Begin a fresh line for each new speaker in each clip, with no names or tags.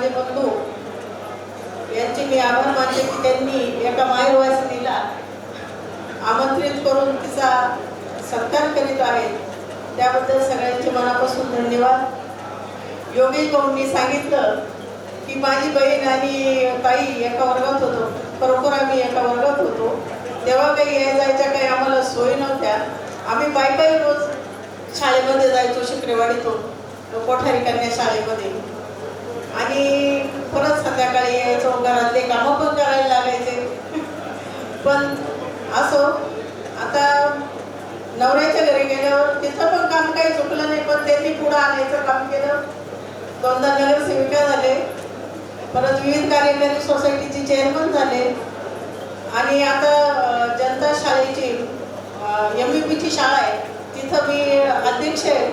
माझे बंधू यांचे मी आभार मानले की त्यांनी एका मायवासिनीला आमंत्रित करून तिचा सत्कार करीत आहेत त्याबद्दल सगळ्यांचे मनापासून धन्यवाद. योगेश भाऊंनी सांगितलं की माझी बहीण आणि ताई एका वर्गात होतो. खरोखर आम्ही एका वर्गात होतो. तेव्हा काही या जायच्या काही आम्हाला सोयी नव्हत्या. आम्ही बायकाही रोज शाळेमध्ये जायचो शुक्रवारीतून कोठारी कन्या शाळेमध्ये. आणि परत संध्याकाळी यायचो घरातले कामं पण करायला लागायचे. पण असो आता नवऱ्याच्या घरी गेल्यावर तिथं पण काम काही चुकलं नाही पण त्यांनी पुढं आणायचं काम केलं. दोनदा नगरसेविका झाले. परत विविध कार्यकारी सोसायटीचे चेअरमन झाले. आणि आता जनता शाळेची एम ई पीची शाळा आहे. तिथं मी अध्यक्ष आहे.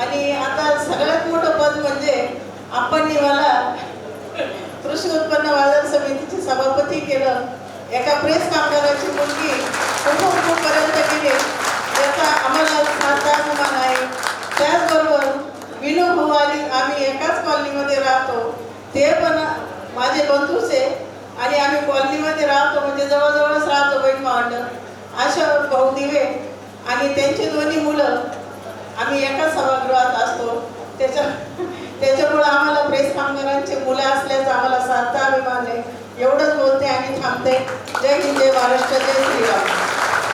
आणि आता सगळ्यात मोठं आपण मला कृषी उत्पन्न बाजार समितीचे सभापती केलं. एका प्रेस कामगाराची मुलगी पर्यंत गेले. याचा आम्हाला साथ अभिमान आहे. त्याचबरोबर विनू भाऊ आम्ही एकाच कॉलनीमध्ये राहतो. ते पण माझे बंधूच आहे आणि आम्ही कॉलनीमध्ये राहतो म्हणजे जवळजवळच राहतो बहीण भावंड अशा भाऊ दिवे आणि त्यांची दोन्ही मुलं जय हिंदे महाराष्ट्र जय श्रीराम.